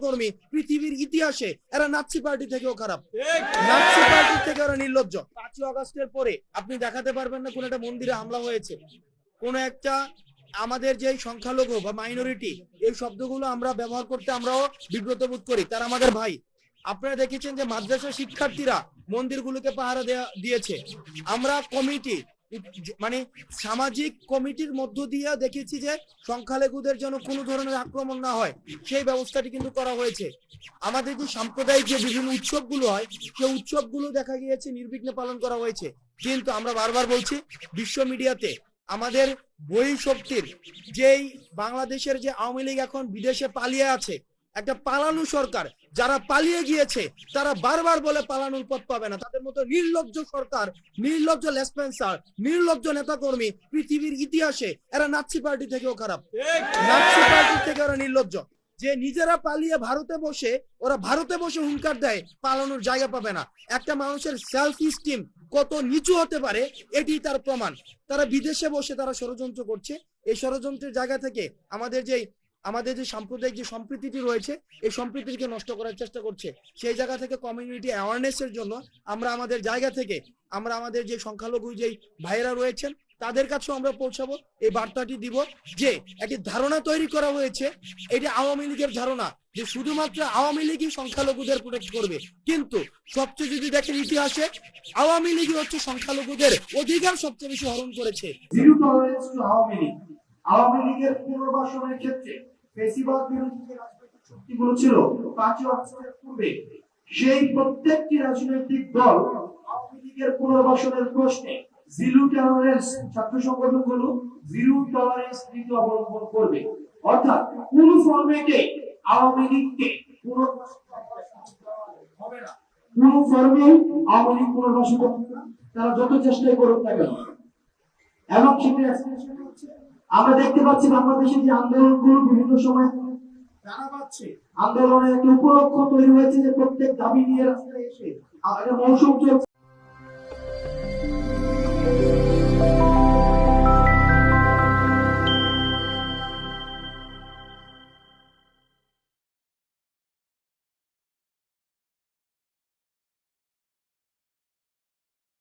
নেতাকর্মী পৃথিবীর ইতিহাসে এরা নাৎসি পার্টি থেকেও খারাপ। নাৎসি পার্টি থেকে ওরা নির্লজ্জ। পাঁচই আগস্টের পরে আপনি দেখাতে পারবেন না কোন একটা মন্দিরে হামলা হয়েছে। কোন একটা আমাদের যে সংখ্যালঘু বা মাইনরিটি এই শব্দগুলো আমরা ব্যবহার করতে আমরাও বিব্রত বোধ করি। তারা আমাদের ভাই। আপনারা দেখেছেন যে মাদ্রাসা শিক্ষার্থীরা মন্দিরগুলোকে পাহারা দেয়া দিয়েছে। আমরা কমিটি মানে সামাজিক কমিটির মধ্য দিয়ে দেখেছি যে সংখ্যালঘুদের যেন কোনো ধরনের আক্রমণ না হয়, সেই ব্যবস্থাটি কিন্তু করা হয়েছে। আমাদের যে সাম্প্রদায়িক যে বিভিন্ন উৎসবগুলো হয়, সেই উৎসবগুলো দেখা গিয়েছে, নির্বিঘ্নে পালন করা হয়েছে। কিন্তু আমরা বারবার বলছি, বিশ্ব মিডিয়াতে আমাদের বই শক্তির যেই বাংলাদেশের যে আওয়ামী লীগ এখন বিদেশে পালিয়ে আছে একটা পালানো সরকার যারা পালিয়ে গিয়েছে, তারা বারবার বলে পালানোর পথ পাবে না। তাদের মতো নির্লজ্জ সরকার, নির্লজ্জ লেসপেন্সার নির্লজ্জ নেতাকর্মী পৃথিবীর ইতিহাসে, এরা নাৎসি পার্টি থেকেও খারাপ। নাৎসি পার্টি থেকে ওরা নির্লজ্জ। যে নিজেরা পালিয়ে ভারতে বসে, ওরা ভারতে বসে হুঙ্কার দেয়, পালানোর জায়গা পাবে না। একটা মানুষের সেলফ স্টিম কত নিচু হতে পারে, এটি তার প্রমাণ। তারা বিদেশে বসে তারা ষড়যন্ত্র করছে। এই ষড়যন্ত্রের জায়গা থেকে আমাদের যে আমাদের যে সাম্প্রদায়িক যে সম্প্রীতিটি রয়েছে, এই সম্প্রীতিকে নষ্ট করার চেষ্টা করছে। সেই জায়গা থেকে কমিউনিটি অ্যাওয়ারনেসের জন্য আমরা আমাদের জায়গা থেকে, আমরা আমাদের যে সংখ্যালঘু যেই ভাইয়েরা রয়েছেন, তাদের কাছেও আমরা পৌঁছাবো। এই বার্তাটি দিব যে, একটি ধারণা তৈরি করা হয়েছে, এটি আওয়ামী লীগের ধারণা যে শুধুমাত্র আওয়ামী লীগই সংখ্যালঘুদের প্রোটেক্ট করবে। কিন্তু সবচেয়ে যদি দেখেন ইতিহাসে, আওয়ামী লীগই হচ্ছে সংখ্যালঘুদের অধিকার সবচেয়ে বেশি হরণ করেছে। আওয়ামী লীগের পুনর্বাসনের ক্ষেত্রে যে রাজনৈতিক শক্তিগুলো ছিল পাঁচই পূর্বে সেই প্রত্যেকটি রাজনৈতিক দল আওয়ামী লীগের পুনর্বাসনের প্রশ্নে জিরো টলারেন্স ছাত্র সংগঠনগুলো জিরো টলারেন্স নীতি অবলম্বন করবে। অর্থাৎ কোন ফরম্যাটে আওয়ামী লীগকে কোন ফর্মে আওয়ামী লীগ পুনর্বাসন তারা যত চেষ্টাই করুক না কেন। এবং সেটা হচ্ছে, আমরা দেখতে পাচ্ছি বাংলাদেশে যে আন্দোলনগুলো বিভিন্ন সময় আন্দোলনের একটা উপলক্ষ তৈরি হয়েছে যে প্রত্যেক দাবি নিয়ে রাস্তায় এসে আমাদের মৌসুম চলছে।